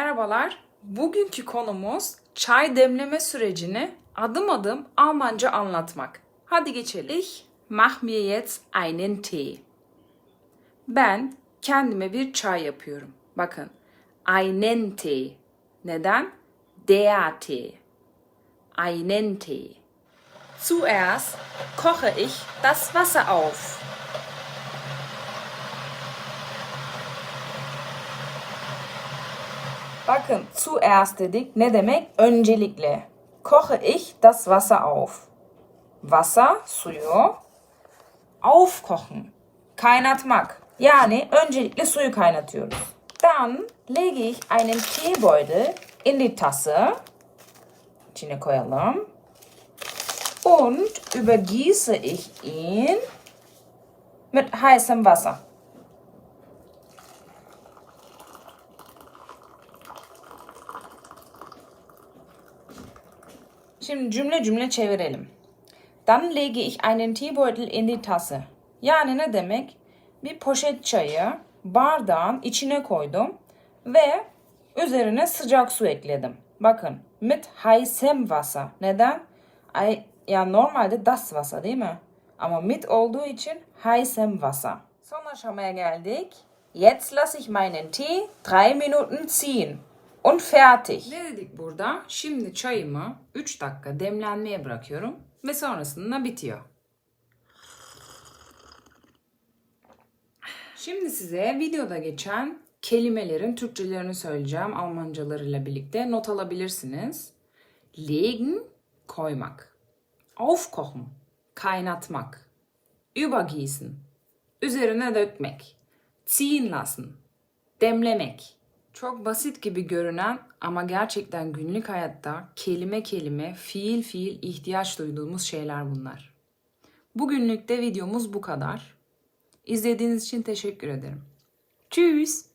Merhabalar. Bugünkü konumuz çay demleme sürecini adım adım Almanca anlatmak. Hadi geçelim. Ich mach mir jetzt einen Tee. Ben kendime bir çay yapıyorum. Bakın. Einen Tee. Neden? Der Tee. Einen Tee. Zuerst koche ich das Wasser auf. Bakın zuerst dedik ne demek? Öncelikle. Koche ich das Wasser auf. Wasser, suyu. Aufkochen. Kaynatmak. Yani öncelikle suyu kaynatıyoruz. Dann lege ich einen Teebeutel in die Tasse. İçine koyalım. Und übergieße ich ihn mit heißem Wasser. Şimdi cümle cümle çevirelim. Dann lege ich einen Teebeutel in die Tasse. Yani ne demek? Bir poşet çayı bardağın içine koydum ve üzerine sıcak su ekledim. Bakın, mit heißem Wasser. Neden? Ay, ya normalde das Wasser değil mi? Ama mit olduğu için heißem Wasser. Son aşamaya geldik. Jetzt lasse ich meinen Tee drei Minuten ziehen. Und fertig. Ne dedik burada? Şimdi çayımı 3 dakika demlenmeye bırakıyorum ve sonrasında bitiyor. Şimdi size videoda geçen kelimelerin Türkçelerini söyleyeceğim Almancalarıyla birlikte not alabilirsiniz. Legen koymak. Aufkochen kaynatmak. Übergießen üzerine dökmek. Ziehen lassen demlemek. Çok basit gibi görünen ama gerçekten günlük hayatta kelime kelime, fiil fiil ihtiyaç duyduğumuz şeyler bunlar. Bugünlük de videomuz bu kadar. İzlediğiniz için teşekkür ederim. Tschüss.